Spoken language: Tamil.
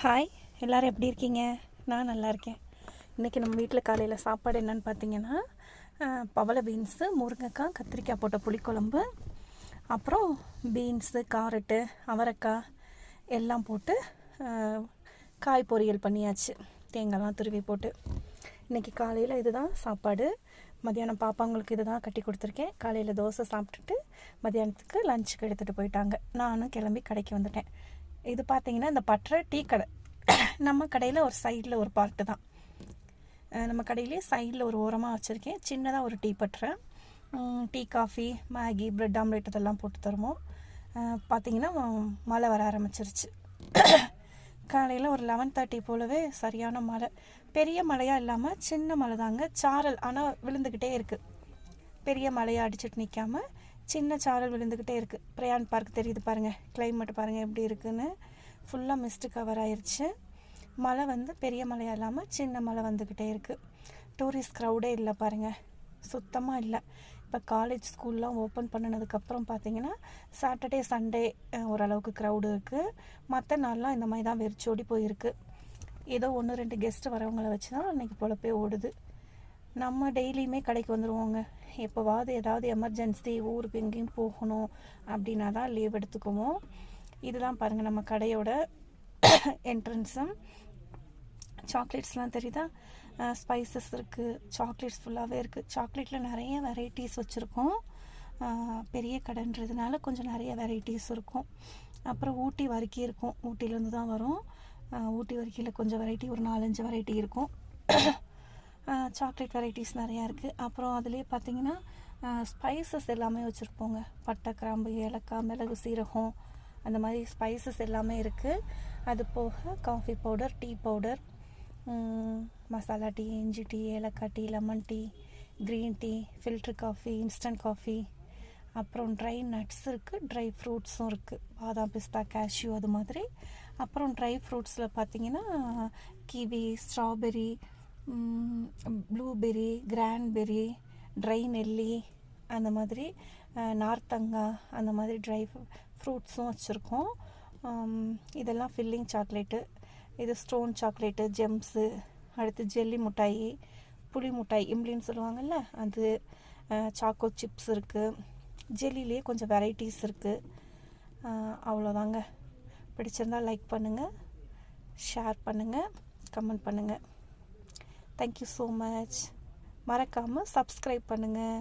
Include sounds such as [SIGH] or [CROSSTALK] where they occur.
ஹாய் எல்லோரும் எப்படி இருக்கீங்க? நான் நல்லா இருக்கேன். இன்றைக்கி நம்ம வீட்டில் காலையில் சாப்பாடு என்னன்னு பார்த்தீங்கன்னா பவளை பவள பீன்ஸு முருங்கைக்காய் கத்திரிக்காய் போட்ட புளிக்குழம்பு அப்புறம் பீன்ஸு காரட்டு அவரைக்காய் எல்லாம் போட்டு காய் பொரியல் பண்ணியாச்சு. தேங்காய்லாம் துருவி போட்டு. இன்றைக்கி காலையில் இதுதான் சாப்பாடு. மதியானம் பாப்பாங்களுக்கு இதுதான் கட்டி கொடுத்துருக்கேன். காலையில் தோசை சாப்பிட்டுட்டு மதியானத்துக்கு லஞ்சுக்கு எடுத்துகிட்டு போயிட்டாங்க. நானும் கிளம்பி கடைக்கு வந்துட்டேன். இது பார்த்தீங்கன்னா இந்த பற்ற டீ கடை. நம்ம கடையில் ஒரு சைடில் ஒரு பார்ட்டு தான். நம்ம கடையிலே சைடில் ஒரு ஓரமாக வச்சுருக்கேன். சின்னதாக ஒரு டீ பற்ற. Tea coffee Maggi bread omelette இதெல்லாம் போட்டு தருவோம். பார்த்தீங்கன்னா மழை வர ஆரம்பிச்சிருச்சு. காலையில் ஒரு லெவன் தேர்ட்டி போலவே சரியான மழை. பெரிய மழையாக இல்லாமல் சின்ன மழை தாங்க சாரல் ஆனால் விழுந்துக்கிட்டே இருக்குது பெரிய மழையை அடிச்சிட்டு நிற்காம சின்ன சாரல் விழுந்துக்கிட்டே இருக்குது பிரயான் பார்க் தெரியுது பாருங்கள் கிளைமேட் பாருங்கள் எப்படி இருக்குதுன்னு ஃபுல்லாக மிஸ்டு கவர் ஆயிடுச்சு மழை வந்து பெரிய மழையாக இல்லாமல் சின்ன மழை வந்துக்கிட்டே இருக்குது டூரிஸ்ட் க்ரௌடே இல்லை பாருங்கள் சுத்தமாக இல்லை. இப்போ காலேஜ் ஸ்கூல்லாம் ஓப்பன் பண்ணினதுக்கப்புறம் பார்த்தீங்கன்னா சாட்டர்டே சண்டே ஓரளவுக்கு க்ரௌடு இருக்குது மற்ற நாள்லாம் இந்த மாதிரி தான் வெறிச்சோடி போயிருக்கு. ஏதோ ஒன்று ரெண்டு கெஸ்ட்டு வரவங்கள வச்சு தான் அன்றைக்கி பொழப்பே ஓடுது. நம்ம டெய்லியுமே கடைக்கு வந்துடுவோங்க எப்போவாவது ஏதாவது எமர்ஜென்சி ஊருக்கு எங்கேயும் போகணும் அப்படின்னா தான் லீவ் எடுத்துக்குவோம். இதுதான் பாருங்கள் நம்ம கடையோட [COUGHS] என்ட்ரன்ஸும் சாக்லேட்ஸ்லாம் தெரியுதா? ஸ்பைசஸ் இருக்குது சாக்லேட்ஸ் ஃபுல்லாகவே இருக்குது சாக்லேட்டில் நிறைய வெரைட்டிஸ் வச்சுருக்கோம். பெரிய கடைன்றதுனால கொஞ்சம் நிறைய வெரைட்டிஸ் இருக்கும். அப்புறம் ஊட்டி வறுக்கி இருக்கும். ஊட்டிலேருந்து தான் வரும். ஊட்டி வறுக்கியில் கொஞ்சம் வெரைட்டி ஒரு நாலஞ்சு வெரைட்டி இருக்கும். [COUGHS] சாக்லேட் வெரைட்டிஸ் நிறையா இருக்குது அப்புறம் அதுலேயே பார்த்தீங்கன்னா ஸ்பைசஸ் எல்லாமே வச்சுருப்போங்க. பட்டை கிராம்பு ஏலக்காய் மிளகு சீரகம் அந்த மாதிரி ஸ்பைசஸ் எல்லாமே இருக்குது அது போக coffee powder tea powder masala tea இஞ்சி டீ ஏலக்காய் tea lemon tea green tea filter coffee instant coffee அப்புறம் ட்ரை நட்ஸ் இருக்குது ட்ரை ஃப்ரூட்ஸும் இருக்குது பாதாம் பிஸ்தா கேஷ்யூ அது மாதிரி. அப்புறம் ட்ரை ஃப்ரூட்ஸில் பார்த்தீங்கன்னா kiwi strawberry blueberry cranberry dry நெல்லி அந்த மாதிரி அஹ், நார்த்தங்காய் அந்த மாதிரி ட்ரை ஃப்ரூட்ஸும் வச்சுருக்கோம். இதெல்லாம் ஃபில்லிங் சாக்லேட்டு இது ஸ்டோன் சாக்லேட்டு ஜெம்ஸு அடுத்து ஜெல்லி மிட்டாயி புளி மிட்டாய் இம்லின்னு சொல்லுவாங்கல்ல அது சாக்கோ சிப்ஸ் இருக்குது ஜெல்லிலே கொஞ்சம் வெரைட்டிஸ் இருக்குது அவ்வளோதாங்க. பிடிச்சிருந்தா லைக் பண்ணுங்கள் ஷேர் பண்ணுங்கள் கமெண்ட் பண்ணுங்கள் தேங்க்யூ ஸோ மச் மறக்காமல் சப்ஸ்கிரைப் பண்ணுங்கள்